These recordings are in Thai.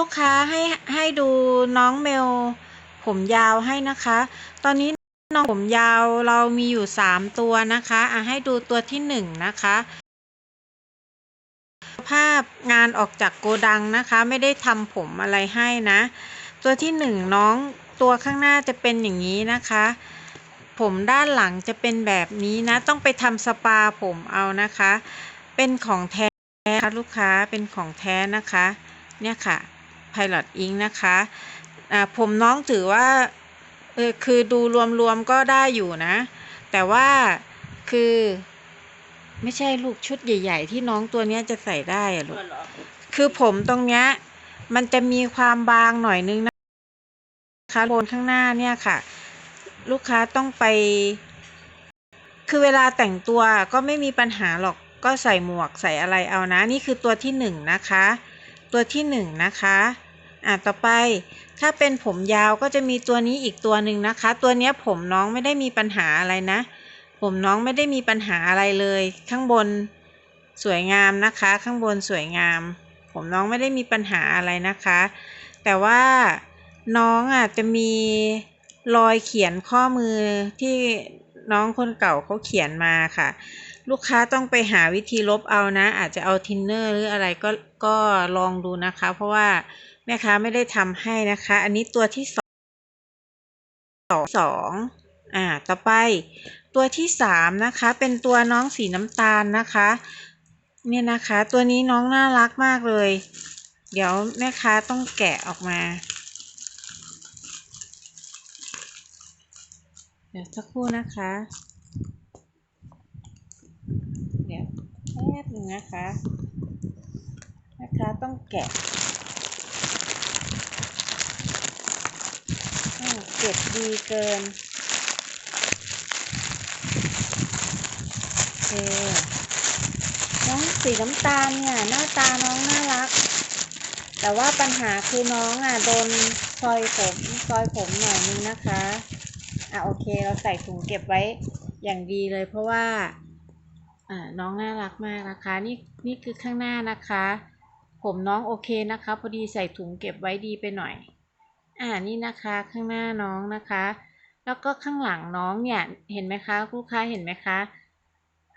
ลูกค้าให้ให้ดูน้องเมล ผมยาวให้นะคะ ตอนนี้น้องผมยาวเรามีอยู่สามตัวนะคะอะให้ดูตัวที่หนึ่งนะคะภาพงานออกจากโกดังนะคะ ไม่ได้ทำผมอะไรให้นะ ตัวที่หนึ่งน้องตัวข้างหน้าจะเป็นอย่างนี้นะคะ ผมด้านหลังจะเป็นแบบนี้นะ ต้องไปทำสปาผมเอานะคะ เป็นของแท้ค่ะลูกค้าเป็นของแท้นะคะ เนี่ยค่ะ Pilot Ink นะคะอ่าผมน้องถือว่าเออคือดูรวมๆก็ได้อยู่นะ แต่ว่าคือไม่ใช่ลูกชุดใหญ่ ๆ ที่น้องตัวเนี้ยจะใส่ได้อะลูกคือผมตรงเนี้ยมันจะมีความบางหน่อยนึงนะคะโคนข้างหน้าเนี่ยค่ะ ลูกค้าต้องไป คือเวลาแต่งตัวก็ไม่มีปัญหาหรอกก็ใส่หมวกใส่อะไรเอานะ นี่คือตัวที่หนึ่งนะคะ ตัวที่หนึ่งนะคะ อะต่อไปถ้าเป็นผมยาวก็จะมีตัวนี้อีกตัวหนึ่งนะคะ ตัวเนี้ยผมน้องไม่ได้มีปัญหาอะไรนะ ผมน้องไม่ได้มีปัญหาอะไรเลย ข้างบนสวยงามนะคะ ข้างบนสวยงาม ผมน้องไม่ได้มีปัญหาอะไรนะคะ แต่ว่าน้องอะจะมีรอยเขียนข้อมือที่น้องคนเก่าเขาเขียนมาค่ะ ลูกค้าต้องไปหาวิธีลบเอานะ อาจจะเอาทินเนอร์หรืออะไรก็ก็ลองดูนะคะ เพราะว่าแม่ค้าไม่ได้ทำให้นะคะ อันนี้ตัวที่สองสองอ่าต่อไปตัวที่สามนะคะ เป็นตัวน้องสีน้ำตาลนะคะ เนี่ยนะคะ ตัวนี้น้องน่ารักมากเลย เดี๋ยวแม่ค้าต้องแกะออกมา เดี๋ยวสักครู่นะคะ เดี๋ยวแป๊บห นึงนะคะ นะคะต้องแกะเก็บดีเกินโอเคน้องสีน้ำตาลเนี่ยหน้าตาน้องน่ารัก แต่ว่าปัญหาคือน้องอะโดนซอยผมซอยผมหน่อยนึงนะคะ อะโอเคเราใส่ถุงเก็บไว้อย่างดีเลยเพราะว่า อ่าน้องน่ารักมากนะคะ นี่นี่คือข้างหน้านะคะ ผมน้องโอเคนะคะ พอดีใส่ถุงเก็บไว้ดีไปหน่อย อ่านี่นะคะข้างหน้าน้องนะคะ แล้วก็ข้างหลังน้องเนี่ยเห็นไหมคะลูกค้าเห็นไหมคะ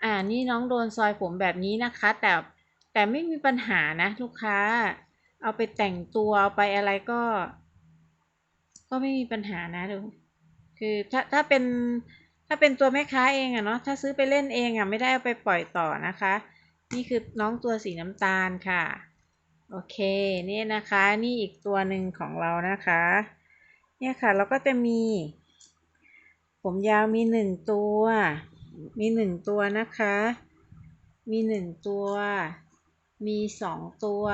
อ่านี่น้องโดนซอยผมแบบนี้นะคะ แต่แต่ไม่มีปัญหานะลูกค้า เอาไปแต่งตัวเอาไปอะไรก็ ก็ไม่มีปัญหานะดูคือถ้าถ้าเป็น ถ้าเป็นตัวแม่ค้าเองอะเนาะถ้าซื้อไปเล่นเองอะไม่ได้เอาไปปล่อยต่อนะคะ นี่คือน้องตัวสีน้ำตาลค่ะ โอเคนี่นะคะนี่อีกตัวหนึ่งของเรานะคะ เนี่ยค่ะเราก็จะมี ผมยาวมีหนึ่งตัว มีหนึ่งตัวนะคะ มีหนึ่งตัว มีสองตัว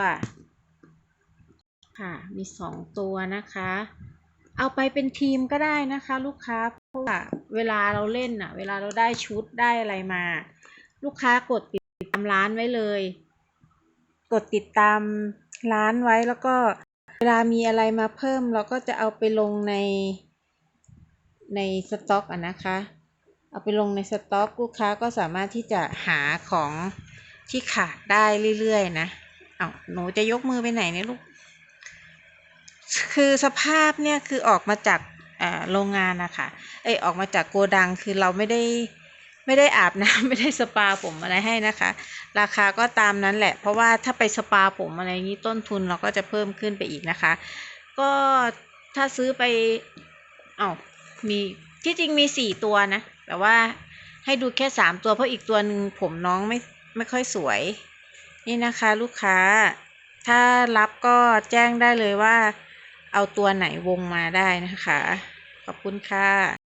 ค่ะมีสองตัวนะคะ เอาไปเป็นทีมก็ได้นะคะ ลูกค้าเพราะว่า เวลาเราเล่นอะเวลาเราได้ชุดได้อะไรมา ลูกค้ากดติดตามร้านไว้เลย กดติดตามร้านไว้แล้วก็เวลามีอะไรมาเพิ่มเราก็จะเอาไปลงในในสต็อกอะนะคะ เอาไปลงในสต็อก ลูกค้าก็สามารถที่จะหาของที่ขาดได้เรื่อยๆนะเอาหนูจะยกมือไปไหนเนี่ยลูก คือสภาพเนี่ยคือออกมาจาก โรงงานนะคะเอยออกมาจากโกดังคือเราไม่ได้ไม่ได้อาบน้ำไม่ได้สปาผมอะไรให้นะคะ ราคาก็ตามนั้นแหละ เพราะว่าถ้าไปสปาผมอะไรนี้ต้นทุนเราก็จะเพิ่มขึ้นไปอีกนะคะ ก็ถ้าซื้อไปเอ้ามีที่จริงมีสี่ตัวนะ แต่ว่าให้ดูแค่สามตัวเพราะอีกตัวหนึ่งผมน้องไม่ไม่ค่อยสวย นี่นะคะลูกค้า ถ้ารับก็แจ้งได้เลยว่า เอาตัวไหนวงมาได้นะคะ ขอบคุณค่ะ